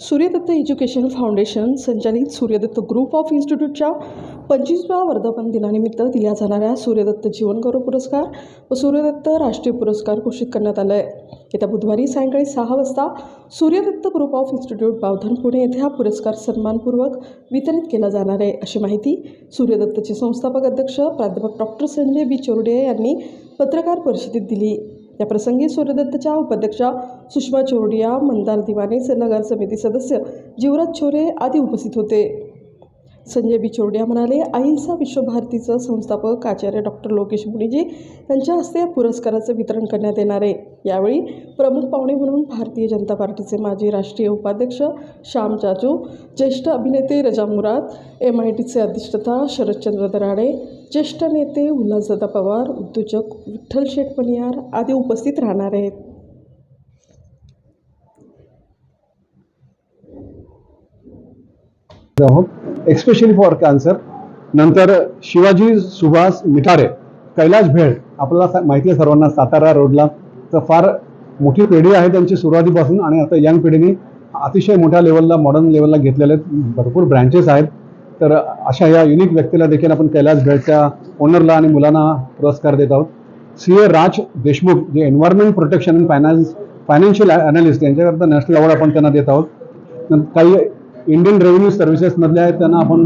Suryadatta education foundation संचालित Suryadatta group of इन्स्टिट्यूटच्या पंचवीसव्या वर्धापन दिनानिमित्त दिल्या जाणाऱ्या सूर्यदत्त जीवनगौरव पुरस्कार व सूर्यदत्त राष्ट्रीय पुरस्कार घोषित करण्यात आलं आहे येत्या बुधवारी सायंकाळी सहा वाजता Suryadatta group of institute Bavdhan Pune येथे हा पुरस्कार सन्मानपूर्वक वितरित केला जाणार आहे. अशी माहिती सूर्यदत्तचे संस्थापक अध्यक्ष प्राध्यापक डॉक्टर संजय बी चोरडे यांनी पत्रकार परिषदेत दिली. या प्रसंगी सूर्यदत्तच्या उपाध्यक्षा सुषमा चोरडिया मंदार दिवाने सल्लागार समिती सदस्य जीवराज छोरे आदी उपस्थित होते. संजय बिचोरडिया म्हणाले अहिंसा विश्वभारतीचं संस्थापक आचार्य डॉक्टर लोकेश मुनीजी यांच्या हस्ते या पुरस्काराचं वितरण करण्यात येणार आहे. यावेळी प्रमुख पाहुणे म्हणून भारतीय जनता पार्टीचे माजी राष्ट्रीय उपाध्यक्ष श्याम चाचू ज्येष्ठ अभिनेते रजा मुराद एम आय टीचे अधिष्ठता शरदचंद्र दराडे ज्येष्ठ नेते उल्हासदादा पवार उद्योजक विठ्ठल शेठ पनियार आदी उपस्थित राहणार आहेत. आहोत एक्सपेशली फॉर कॅन्सर नंतर शिवाजी सुभाष मिठारे कैलाश भेळ आपल्याला माहिती आहे सर्वांना सातारा रोडला. तर फार मोठी पिढी आहे त्यांची सुरुवातीपासून आणि आता यंग पिढीने अतिशय मोठ्या लेवलला मॉडर्न लेवलला घेतलेले आहेत. भरपूर ब्रँचेस आहेत. तर अशा या युनिक व्यक्तीला देखील आपण कैलाश भेळच्या ओनरला आणि मुलांना पुरस्कार देत आहोत. सी ए राज देशमुख जे environment protection and finance financial analyst यांच्याकरता national award आपण त्यांना देत आहोत. नंतर काही इंडियन रेव्हेन्यू सर्व्हिसेसमधले आहेत त्यांना आपण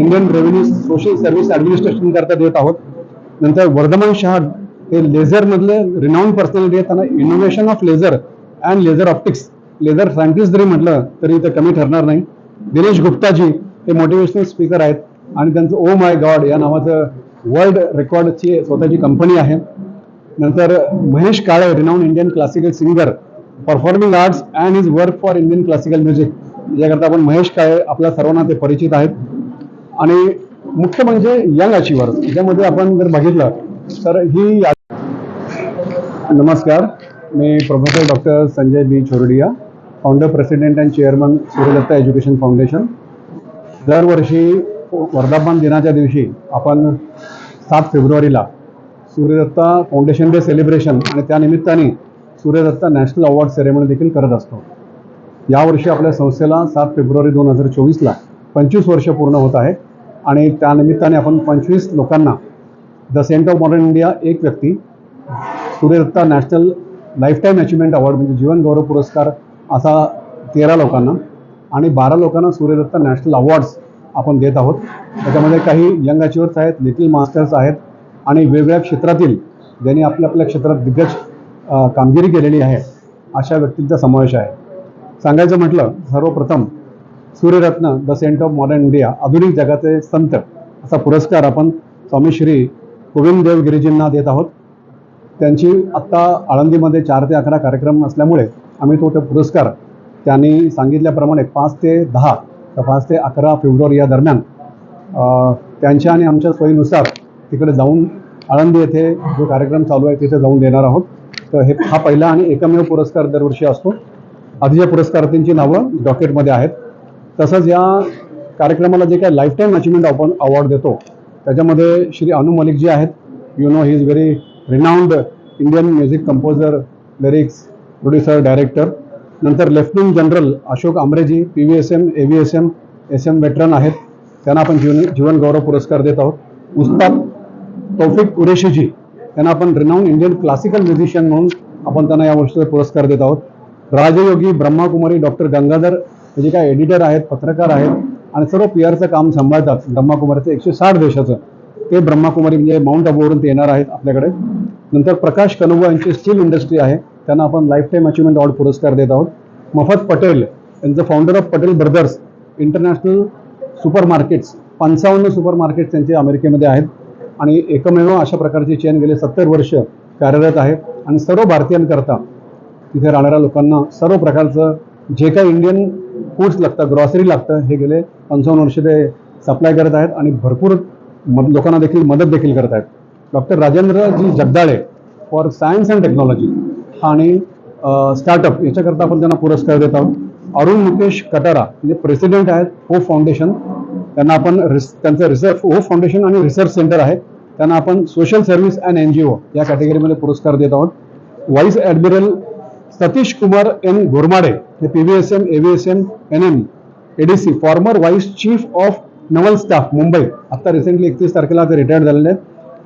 Indian revenue social service administration करता देत आहोत. नंतर वर्धमान शहर हे लेझरमधले रिनाऊंड पर्सनॅलिटी आहेत. त्यांना innovation of laser and laser optics laser scientist जरी म्हटलं तरी इथं कमी ठरणार नाही. दिनेश गुप्ताजी हे मोटिवेशनल स्पीकर आहेत आणि त्यांचं ओ माय गॉड या नावाचं वर्ल्ड रेकॉर्डची स्वतःची कंपनी आहे. नंतर Mahesh Kale renowned Indian classical singer performing arts and is work for Indian classical music याकरता आपण महेश काळे आपल्या सर्वांना ते परिचित आहेत. आणि मुख्य म्हणजे यंग अचिव्हर याच्यामध्ये आपण जर बघितलं तर ही या- नमस्कार. मी professor doctor Sanjay B Chordia founder president and chairman Suryadatta education foundation दरवर्षी वर्धापन दिनाच्या दिवशी आपण सात फेब्रुवारीला सूर्यदत्ता फाउंडेशन डे सेलिब्रेशन आणि त्यानिमित्ताने सूर्यदत्ता नॅशनल अवॉर्ड सेरेमनी देखील करत असतो. यावर्षी आपल्या संस्थेला सात फेब्रुवारी दोन हजार चोवीसला पंचवीस वर्ष पूर्ण होत आहे आणि त्यानिमित्ताने आपण पंचवीस लोकांना the saint of modern India एक व्यक्ती Suryadatta national lifetime achievement award म्हणजे जीवन गौरव पुरस्कार असा तेरा लोकांना आणि बारा लोकांना सूर्यदत्ता नॅशनल अवॉर्ड्स आपण देत आहोत. त्याच्यामध्ये काही यंग अचिव्हर्स आहेत लिटिल मास्टर्स आहेत आणि वेगवेगळ्या क्षेत्रातील ज्यांनी आपल्या आपल्या क्षेत्रात दिग्गज कामगिरी केलेली आहे अशा व्यक्तींचा समावेश आहे. सांगायचं म्हटलं सर्वप्रथम Suryaratna the saint of modern India आधुनिक जगाचे संत असा पुरस्कार आपण स्वामी श्री गोविंद देव देत आहोत. त्यांची आत्ता आळंदीमध्ये चार ते अकरा कार्यक्रम असल्यामुळे आम्ही तो पुरस्कार त्यांनी सांगितल्याप्रमाणे पाच ते दहा तर पाच ते अकरा फेब्रुवारी या दरम्यान त्यांच्या आणि आमच्या सोयीनुसार तिकडे जाऊन आळंदी येथे जो कार्यक्रम चालू आहे तिथे जाऊन देणार आहोत. तर हे हा पहिला आणि एकमेव पुरस्कार दरवर्षी असतो. आधीच्या पुरस्कारार्थींची नावं डॉकेटमध्ये आहेत तसंच या कार्यक्रमाला जे काय लाईफटाईम अचिव्हमेंट आपण अवॉर्ड देतो त्याच्यामध्ये श्री अनु मलिक जी आहेत. You know he is very renowned Indian music composer lyrics producer director नंतर lieutenant general Ashok Amreji P V S M A V S M S M veteran आहेत. त्यांना आपण जीवन जीवन गौरव पुरस्कार देत आहोत. उस्ताद तौफिक कुरेशीजी त्यांना आपण रिनाऊंड इंडियन क्लासिकल म्युझिशियन म्हणून आपण त्यांना या वर्षीचा पुरस्कार देत आहोत. राजयोगी ब्रह्माकुमारी डॉक्टर गंगाधर हे जे काय एडिटर आहेत पत्रकार आहेत आणि सर्व पी आरचं काम सांभाळतात ब्रह्माकुमारीचं. एकशे साठ देशाचं. ते ब्रह्माकुमारी म्हणजे माउंट आबूवरून ते येणार आहेत आपल्याकडे. नंतर प्रकाश कनुबा यांची स्टील इंडस्ट्री आहे. त्यांना आपण लाईफ टाईम अचिव्हमेंट अवॉर्ड पुरस्कार देत आहोत. मफत पटेल यांचं founder of Patel brothers international super markets पंचावन्न सुपर मार्केट्स त्यांचे अमेरिकेमध्ये आहेत. आणि एकमेव अशा प्रकारची चेन गेले सत्तर वर्ष कार्यरत आहे आणि सर्व भारतीयांकरता तिथे राहणाऱ्या लोकांना सर्व प्रकारचं जे काही इंडियन फूड्स लागतं ग्रॉसरी लागतं हे गेले पंचावन्न वर्ष ते सप्लाय करत आहेत आणि भरपूर मद लोकांना देखील मदत देखील करत आहेत. Doctor Rajendraji Jagdale for science and technology आणि स्टार्टअप याच्याकरता आपण त्यांना पुरस्कार देत आहोत. अरुण मुकेश कटारा म्हणजे प्रेसिडेंट आहेत हो फाउंडेशन त्यांना आपण रिस त्यांचं रिसर्च हो फाउंडेशन आणि रिसर्च सेंटर आहे त्यांना आपण social service and N G O या कॅटेगरीमध्ये पुरस्कार देत आहोत. Vice admiral Satish Kumar N Ghormade हे P V S M N M ADC former vice chief of naval staff Mumbai. आता रिसेंटली एकतीस तारखेला ते रिटायर्ड झालेले आहेत.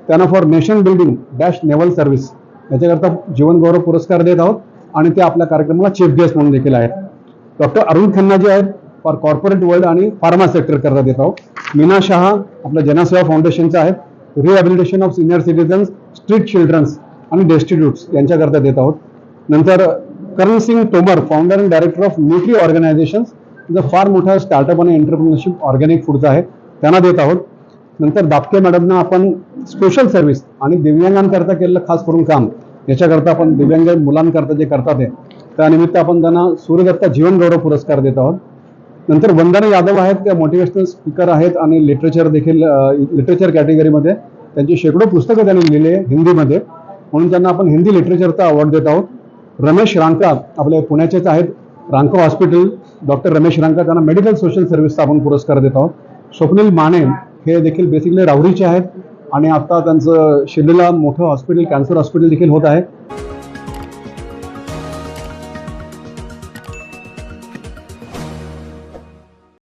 त्यांना for nation building dash naval service याच्याकरता जीवन गौरव पुरस्कार देत आहोत. आणि ते आपल्या कार्यक्रमाला चीफ गेस्ट म्हणून देखील आहेत. डॉक्टर अरुण खन्ना जे आहेत फॉर कॉर्पोरेट वर्ल्ड आणि फार्मा सेक्टर करता देत आहोत. मीना शहा आपल्या जनसेवा फाउंडेशनचा आहेत rehabilitation of senior citizens street childrens आणि डेस्टिट्यूट्स यांच्याकरता देत आहोत. नंतर Karan Singh Tomar founder and director of nutri organizations जो फार मोठा स्टार्टअप आणि एंटरप्रिनरशिप ऑर्गॅनिक फूडचा आहे त्यांना देत आहोत. नंतर दापके मॅडमना आपण स्पेशल सर्व्हिस आणि दिव्यांगांकरता केलेलं खास करून काम याच्याकरता आपण दिव्यांग मुलांकरता जे करतात ते त्यानिमित्त आपण त्यांना सूर्यदत्ता जीवन गौरव पुरस्कार देत आहोत. नंतर वंदना यादव आहेत त्या मोटिवेशनल स्पीकर आहेत आणि लिटरेचर देखील लिटरेचर कॅटेगरीमध्ये त्यांची शेकडो पुस्तकं त्यांनी लिहिली आहे हिंदीमध्ये. म्हणून त्यांना आपण हिंदी लिटरेचरचा अवॉर्ड देत आहोत. रमेश रांका आपले पुण्याचेच आहेत. रांका हॉस्पिटल डॉक्टर रमेश रांका त्यांना मेडिकल सोशल सर्व्हिसचा आपण पुरस्कार देत आहोत. स्वप्नील माने हे देखील बेसिकली राहुरीचे आहेत. आणि आता त्यांचं शिर्डीला मोठं हॉस्पिटल कॅन्सर हॉस्पिटल देखील होत आहे.